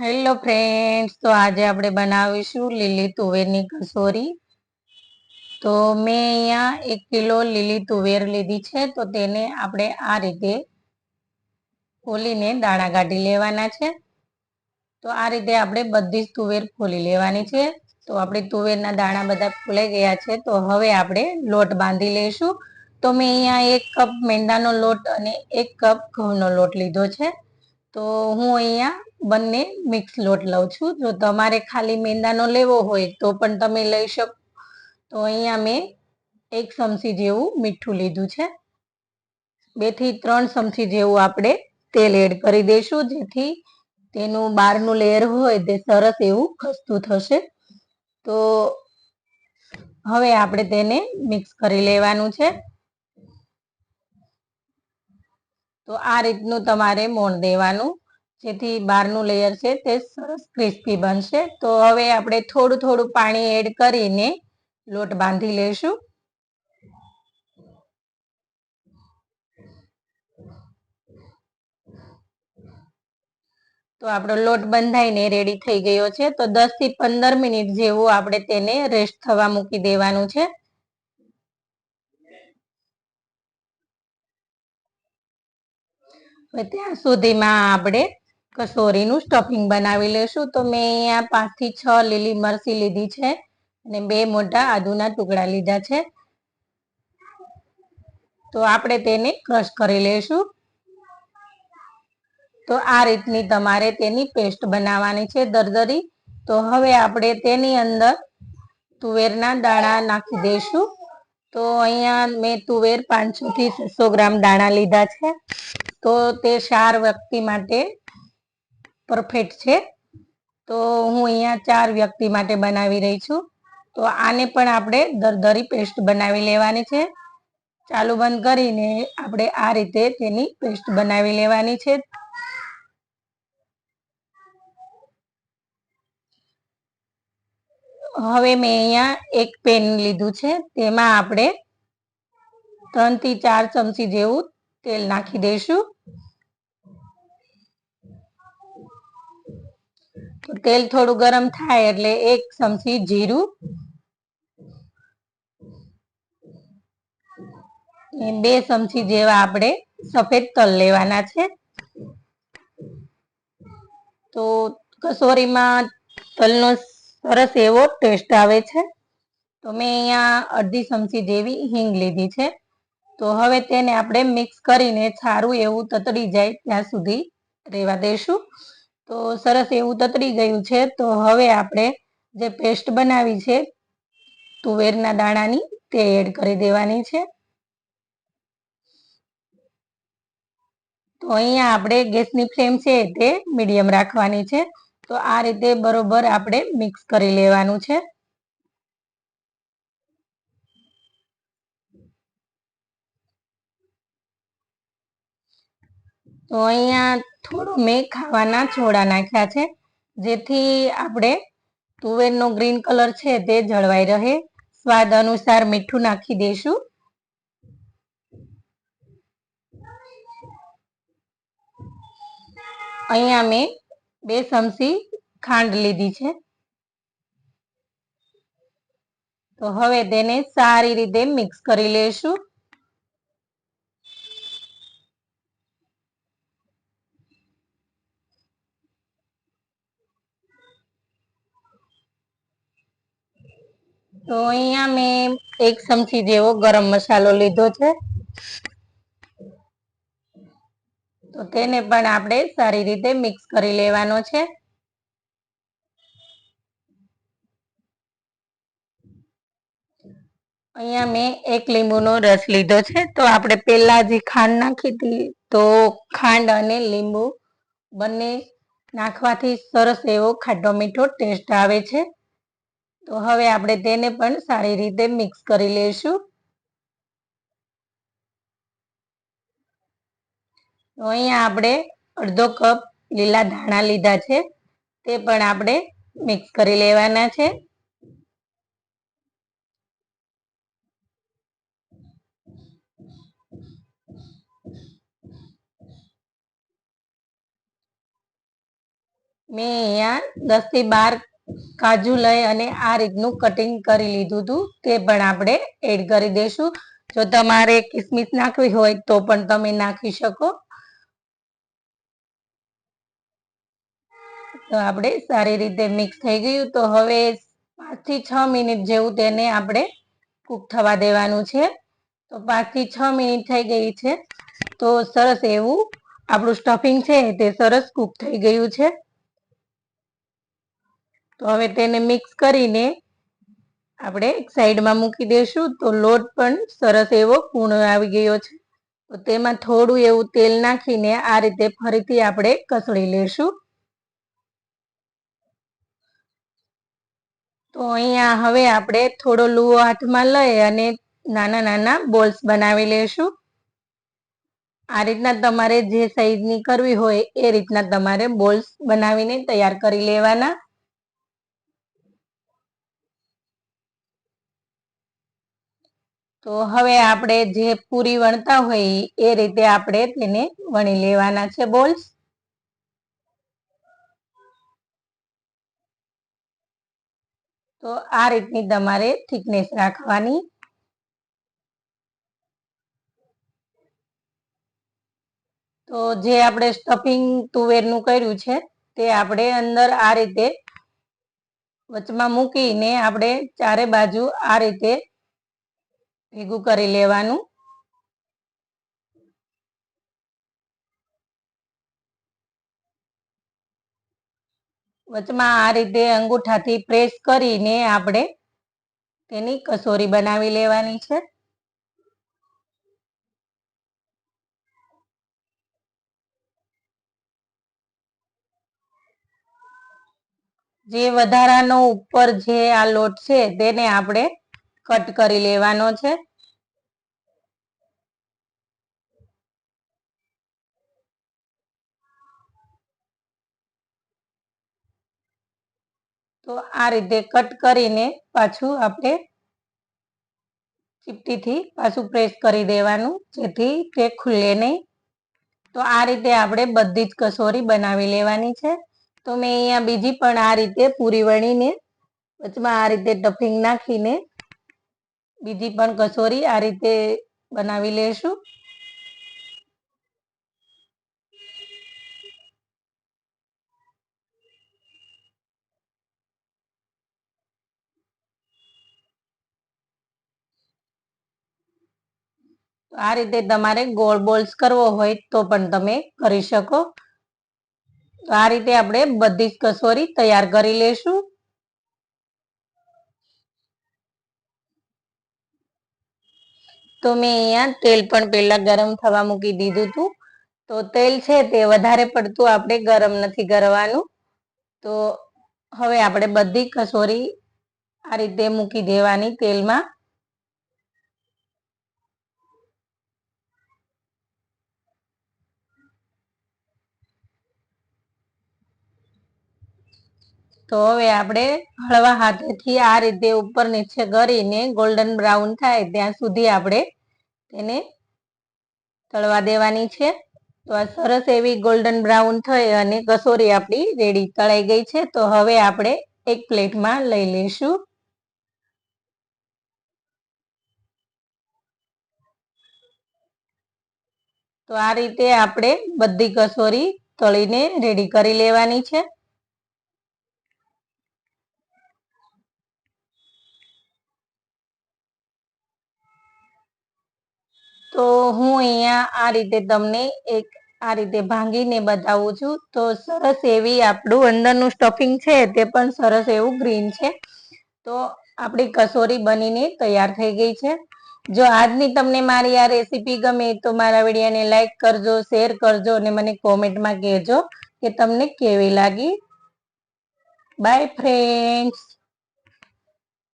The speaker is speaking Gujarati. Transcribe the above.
હેલો ફ્રેન્ડ્સ, તો આજે આપણે બનાવીશું લીલી તુવેરની કસોરી. તો મેં અહીંયા એક કિલો લીલી તુવેર લીધી છે, તો તેને આપણે આ રીતે ફોલીને દાણા કાઢી લેવાના છે. તો આ રીતે આપણે બધી જ તુવેર ફોલી લેવાની છે. તો આપણે તુવેરના દાણા બધા ફોલાઈ ગયા છે, તો હવે આપણે લોટ બાંધી લઈશું. તો મેં અહીંયા એક કપ મેંદાનો લોટ અને એક કપ ઘઉંનો લોટ લીધો છે. તો હું અહીંયા બંને મિક્સ લોટ લઉં છું. જો તમારે ખાલી મેંદાનો લેવો હોય તો પણ તમે લઈ શકો. તો અહીંયા મેં એક ચમચી જેવું મીઠું લીધું છે. બેથી ત્રણ ચમચી જેવું આપણે તેલ એડ કરી દઈશું, જેથી તેનું બહારનું લેયર હોય તે સરસ એવું ખસતું થશે. તો હવે આપણે તેને મિક્સ કરી લેવાનું છે. તો આ રીતનું તમારે મોણ દેવાનું. જેથી બહારનું લેયર છે તે સરસ ક્રિસ્પી બનશે. તો હવે આપણે થોડું થોડું પાણી એડ કરીને લોટ બાંધી લઈશું. તો આપણો લોટ બંધાઈને રેડી થઈ ગયો છે. તો દસથી પંદર મિનિટ જેવું આપણે તેને રેસ્ટ થવા મૂકી દેવાનું છે. ત્યાં સુધીમાં આપણે કસોરીનું સ્ટફિંગ બનાવી લઈશું તો મેં અહીંયા પાંચથી છ લીલી મરચી લીધી છે અને બે મોટા આદુના ટુકડા લીધા છે. તો આપણે તેને ક્રશ કરી લઈશું તો આ રીતની તમારે તેની પેસ્ટ બનાવવાની છે દરદરી. તો હવે આપણે તેની અંદર તુવેરના દાણા નાખી દઈશું. તો અહીંયા મેં તુવેર પાંચસો થી છસો ગ્રામ દાણા લીધા છે. તો તે ચાર વ્યક્તિ માટે પરફેક્ટ છે. તો હું અહીંયા ચાર વ્યક્તિ માટે બનાવી રહી છું. તો આને પણ આપણે દરદરી પેસ્ટ બનાવી લેવાની છે. ચાલુ બંધ કરીને આપણે આ રીતે તેની પેસ્ટ બનાવી લેવાની છે. હવે મેં અહીંયા એક પેન લીધું છે. તેમાં આપણે ત્રણથી ચાર ચમચી જેવું તેલ નાખી દઈશું. તેલ થોડું ગરમ થાય એટલે એક ચમચી જીરું. બે ચમચી જેવા આપણે સફેદ તલ લેવાના છે. તો કસોરીમાં તલનો સરસ એવો ટેસ્ટ આવે છે. તો મેં અહીંયા અડધી ચમચી જેવી હિંગ લીધી છે. તો હવે તેને આપણે મિક્સ કરીને સારું એવું તતડી જાય ત્યાં સુધી રહેવા દઈશું તો સરસ એવું તતડી ગયું છે. તો હવે આપણે જે પેસ્ટ બનાવી છે, તુવેરના દાણાની, તે એડ કરી દેવાની છે. તો અહીંયા આપણે ગેસની ફ્લેમ છે તે મીડિયમ રાખવાની છે. તો આ રીતે બરોબર આપણે મિક્સ કરી લેવાનું છે. તો અહીંયા થોડું મેં ખાવાના છોડા નાખ્યા છે, જેથી આપણે તુવેરનો ગ્રીન કલર છે તે જળવાઈ રહે. સ્વાદ અનુસાર મીઠું નાખી દઈશું. અહીંયા મેં બે ચમચી ખાંડ લીધી છે. તો હવે તેને સારી રીતે મિક્સ કરી લઈશું. તો અહીંયા મેં એક ચમચી જેવો ગરમ મસાલો લીધો છે. તો તેને પણ આપણે સારી રીતે મિક્સ કરી લેવાનો છે. અહીંયા મેં એક લીંબુનો રસ લીધો છે. તો આપણે પહેલા જે ખાંડ નાખી હતી, તો ખાંડ અને લીંબુ બંને નાખવાથી સરસ એવો ખાટો મીઠો ટેસ્ટ આવે છે. તો હવે આપણે તેને પણ સારી રીતે મિક્સ કરી લઈશું. તો અહીંયા આપણે અડધો કપ લીલા ધાણા લીધા છે, તે પણ આપણે મિક્સ કરી લેવાના છે. મેં અહીંયા દસથી બાર કાજુ લઈ અને આ રીતનું કટિંગ કરી લીધું હતું તે પણ આપણે એડ કરી દઈશું. જો તમારે કિસમિસ નાખવી હોય તો પણ તમે નાખી શકો. તો આપણે સારી રીતે મિક્સ થઈ ગયું. તો હવે પાંચથી છ મિનિટ જેવું તેને આપણે કૂક થવા દેવાનું છે. તો પાંચથી છ મિનિટ થઈ ગઈ છે. તો સરસ એવું આપણું સ્ટફિંગ છે તે સરસ કૂક થઈ ગયું છે. તો હવે તેને મિક્સ કરીને આપણે એક સાઈડમાં મૂકી દઈશું. તો લોટ પણ સરસ એવો કૂણો આવી ગયો છે. તો તેમાં થોડું એવું તેલ નાખીને આ રીતે ફરીથી આપણે કસળી લેશું તો અહીંયા હવે આપણે થોડો લુવો હાથમાં લઈ અને નાના નાના બોલ્સ બનાવી લેશું આ રીતના તમારે જે સાઈઝની કરવી હોય એ રીતના તમારે બોલ્સ બનાવીને તૈયાર કરી લેવાના. તો હવે આપણે જે પૂરી વણતા હોય એ રીતે આપણે તેને વણી લેવાના છે બોલ્સ. તો આ રીતની તમારે થિકનેસ રાખવાની. તો જે આપણે સ્ટફિંગ તુવેરનું કર્યું છે તે આપણે અંદર આ રીતે વચમાં મૂકીને આપણે ચારે બાજુ આ રીતે ભેગું કરી લેવાનું. વચમાં આ રીતે અંગૂઠાથી પ્રેસ કરીને આપણે તેની કસોરી બનાવી લેવાની છે. જે વધારાનો ઉપર જે આ લોટ છે તેને આપણે કટ કરી લેવાનો છે. તો આ રીતે કટ કરીને પાછું આપણે ચીપટીથી પાછું પ્રેસ કરી દેવાનું, જેથી તે ખુલે નહીં. તો આ રીતે આપણે બધી જ કસોરી બનાવી લેવાની છે. તો મેં અહીંયા બીજી પણ આ રીતે પૂરી વણીને, વચમાં આ રીતે ટફિંગ નાખીને બીજી પણ કસોરી આ રીતે બનાવી લેશું. આ રીતે તમારે ગોળ બોલ્સ કરવો હોય તો પણ તમે કરી શકો. આ રીતે આપણે બધી જ કસોરી તૈયાર કરી લેશું. તો મેં અહીંયા તેલ પણ પહેલા ગરમ થવા મૂકી દીધું હતું તો તેલ છે તે વધારે પડતું આપણે ગરમ નથી કરવાનું. તો હવે આપણે બધી કસોરી આ રીતે મૂકી દેવાની તેલમાં. તો હવે આપણે હળવા હાથેથી આ રીતે ઉપર નીચે કરીને ગોલ્ડન બ્રાઉન થાય ત્યાં સુધી આપણે તેને તળવા દેવાની છે. તો આ સરસ એવી ગોલ્ડન બ્રાઉન થઈ અને કસોરી આપણી રેડી તળાઈ ગઈ છે. તો હવે આપણે એક પ્લેટમાં લઈ લઈશું. તો આ રીતે આપણે બધી કસોરી તળીને રેડી કરી લેવાની છે. તો હું અહીંયા આ રીતે તમને એક આ રીતે ભાંગીને બતાવું છું. તો સરસ એવી આપણું અંદરનું સ્ટફિંગ છે તે પણ સરસ એવું ગ્રીન છે. તો આપણી કસોરી બનીને તૈયાર થઈ ગઈ છે. જો આજની તમને મારી આ રેસીપી ગમે તો મારા વિડીયોને લાઈક કરજો શેર કરજો અને મને કોમેન્ટમાં કહેજો કે તમને કેવી લાગી. By friends